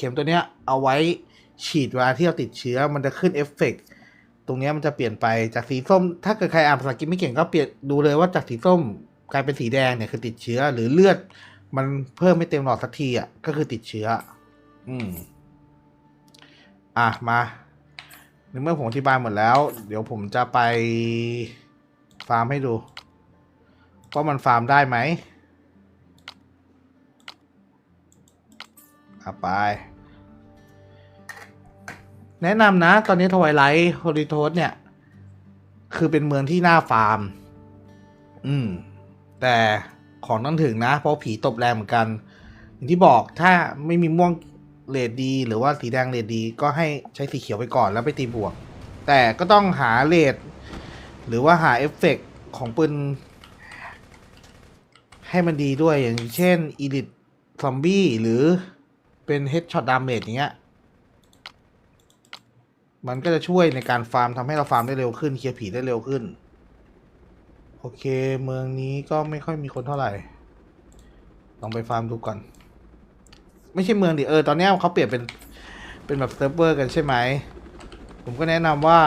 เข็มตัวเนี้ยเอาไว้ฉีดเวลาที่เราติดเชื้อมันจะขึ้นเอฟเฟกต์ตรงเนี้ยมันจะเปลี่ยนไปจากสีส้ม ถ้าเกิดใครอ่านภาษาอังกฤษไม่เก่งก็เปลี่ยนดูเลยว่าจากสีส้มกลายเป็นสีแดงเนี่ยคือติดเชื้อหรือเลือด มันเพิ่มไม่เต็มหลอดสักทีอะก็คือติดเชื้อ อืม อะมาในเมื่อผมอธิบายหมดแล้ว เดี๋ยวผมจะไปฟาร์มให้ดูว่ามันฟาร์มได้ไหมอะไป แนะนำนะ ตอนนี้ทวายไลท์ฮอริโทสเนี่ย คือเป็นเมืองที่น่าฟาร์ม อืม แต่ของต้องถึงนะ เพราะผีตบแรงเหมือนกัน อย่างที่บอกถ้าไม่มีม่วงเลดดี หรือว่าสีแดงเลดดี ก็ให้ใช้สีเขียวไปก่อนแล้วไปตีบวก แต่ก็ต้องหาเลดหรือว่าหาเอฟเฟกต์ของปืนให้มันดีด้วยอย่างเช่นอีลิทซอมบี้หรือเป็นเฮดช็อตดาเมจอย่างเงี้ย มันก็จะช่วยในการฟาร์มทำให้เราฟาร์มได้เร็วขึ้นเคลียร์ผีได้เร็วขึ้น โอเค เมืองนี้ก็ไม่ค่อยมีคนเท่าไหร่ ลองไปฟาร์มดูก่อน ไม่ใช่เมืองดิเออตอนนี้เขาเปลี่ยนเป็นเป็นแบบเซิร์ฟเวอร์กันใช่ไหม ผมก็แนะนำว่า